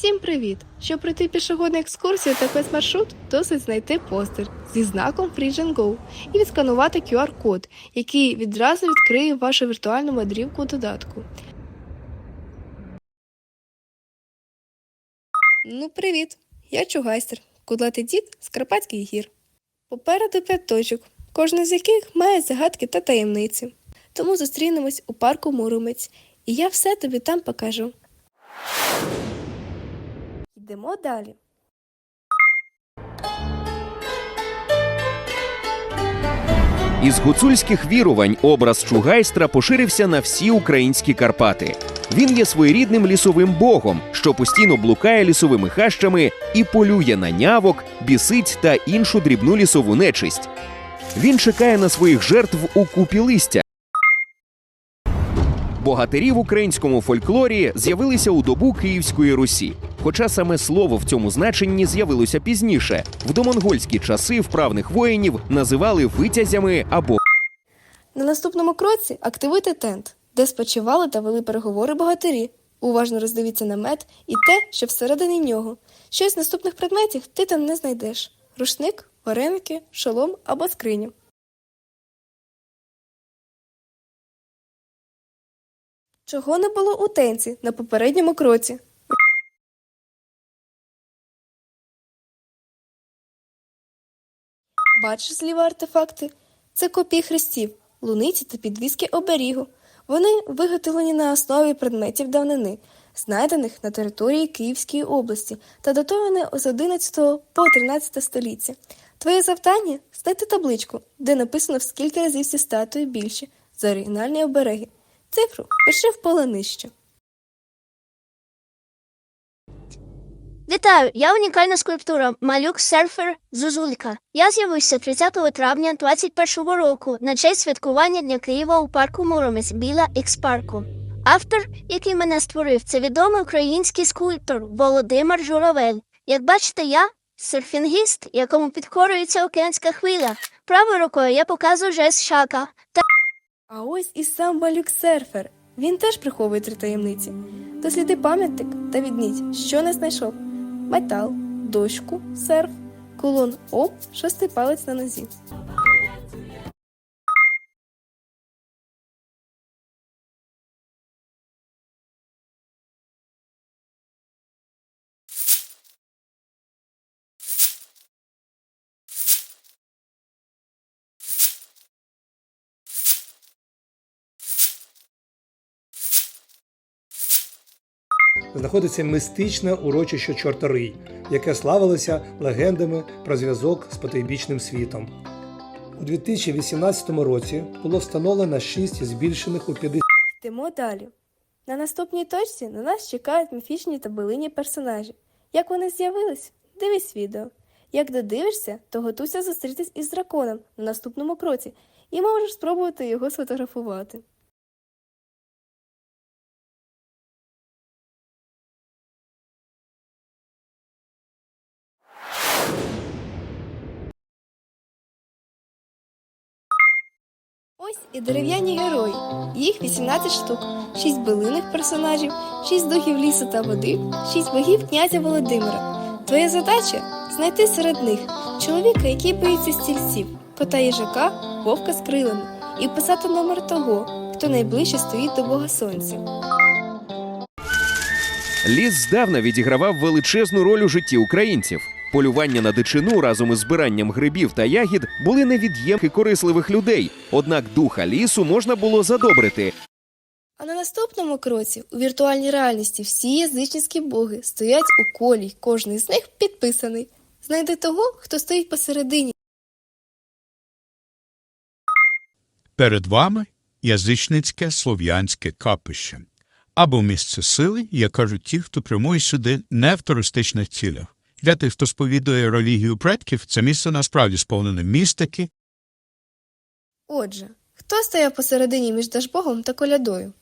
Всім привіт! Щоб пройти пішохідну екскурсію та спецмаршрут, досить знайти постер зі знаком Free and Go і відсканувати QR-код, який відразу відкриє вашу віртуальну мандрівку додатку. Ну, привіт! Я Чугайстер, кудлатий дід з Карпатських гір. Попереду п'ять точок, кожна з яких має загадки та таємниці. Тому зустрінемось у парку Муромець, і я все тобі там покажу. Йдемо далі. Із гуцульських вірувань образ Чугайстра поширився на всі українські Карпати. Він є своєрідним лісовим богом, що постійно блукає лісовими хащами і полює на нявок, бісиць та іншу дрібну лісову нечисть. Він чекає на своїх жертв у купі листя. Богатирі в українському фольклорі з'явилися у добу Київської Русі. Хоча саме слово в цьому значенні з'явилося пізніше. В домонгольські часи вправних воїнів називали витязями або На наступному кроці активуйте тент, де спочивали та вели переговори богатирі. Уважно роздивіться намет і те, що всередині нього. Щось наступних предметів ти там не знайдеш: рушник, вареники, шолом або скриню. Чого не було у тенці на попередньому кроці? Бачиш зліва артефакти? Це копії хрестів, луниці та підвіски оберігу. Вони виготовлені на основі предметів давнини, знайдених на території Київської області та датовані з 11 по 13 століття. Твоє завдання знайти табличку, де написано скільки разів ці статуї більші за оригінальні обереги. Цифру пиши в поле нижче. Вітаю! Я унікальна скульптура малюк серфер Зузулька. Я з'явився 30 травня 2021 року на честь святкування Дня Києва у парку Муромець біля Ікс-парку. Автор, який мене створив, це відомий український скульптор Володимир Журавель. Як бачите, я серфінгіст, якому підкорюється океанська хвиля. Правою рукою я показую жест шака. Та А ось і сам малюк-серфер. Він теж приховує три таємниці. Досліди пам'ятник та відніть, що не знайшов: метал, дошку, серф, кулон оп, шостий палець на нозі. Знаходиться містичне урочище Чорторий, яке славилося легендами про зв'язок з потойбічним світом. У 2018 році було встановлено 6 збільшених у 50 Йдемо далі. На наступній точці на нас чекають міфічні та билині персонажі. Як вони з'явились? Дивись відео. Як додивишся, то готуйся зустрітись із драконом на наступному кроці і можеш спробувати його сфотографувати. Ось і дерев'яні герої. Їх 18 штук, 6 билиних персонажів, 6 духів лісу та води, 6 богів князя Володимира. Твоя задача знайти серед них чоловіка, який боїться стільців, кота їжака, вовка з крилами, і вписати номер того, хто найближче стоїть до Бога Сонця. Ліс здавна відігравав величезну роль у житті українців. Полювання на дичину разом із збиранням грибів та ягід були невід'ємки корисливих людей. Однак духа лісу можна було задобрити. А на наступному кроці у віртуальній реальності всі язичницькі боги стоять у колі, кожний з них підписаний. Знайди того, хто стоїть посередині. Перед вами язичницьке слов'янське капище або місце сили, як кажуть ті, хто прямує сюди не в туристичних цілях. Для тих, хто сповідує релігію предків, це місце насправді сповнене містики, Отже, хто стояв посередині між Дажбогом та колядою?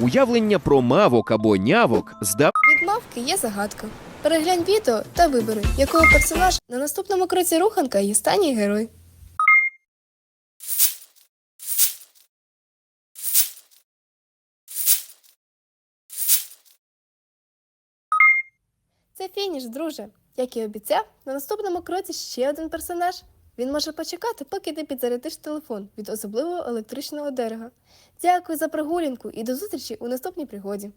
Уявлення про мавок або нявок здав. Від мавки є загадка. Переглянь відео та вибери, якого персонажа на наступному кроці руханка є останній герой. Це фініш, друже. Як і обіцяв, на наступному кроці ще один персонаж. Він може почекати, поки ти підзарядиш телефон від особливого електричного дерева. Дякую за прогулянку і до зустрічі у наступній пригоді.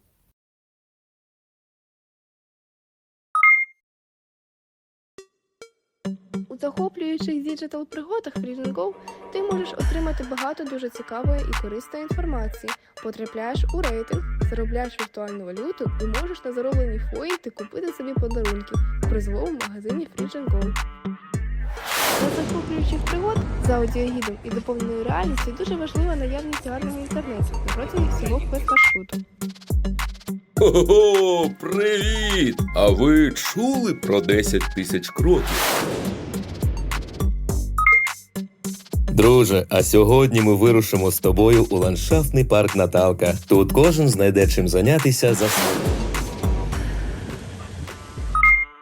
У захоплюючих діджитал пригодах Freedom Go ти можеш отримати багато дуже цікавої і корисної інформації, потрапляєш у рейтинг, заробляєш віртуальну валюту і можеш на зароблені фоїти купити собі подарунки в призовому магазині Freedom Go. Для захоплюючих пригод з аудіогідом і доповненою реальністю дуже важлива наявність гарного інтернету протязі всього квест-маршруту. Ого, привіт! А ви чули про 10 тисяч кроків? Друже, а сьогодні ми вирушимо з тобою у ландшафтний парк Наталка. Тут кожен знайде чим зайнятися за свою.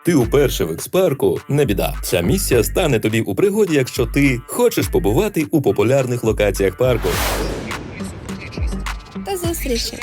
Ти уперше в експарку не біда. Ця місія стане тобі у пригоді, якщо ти хочеш побувати у популярних локаціях парку. Та зустрічі!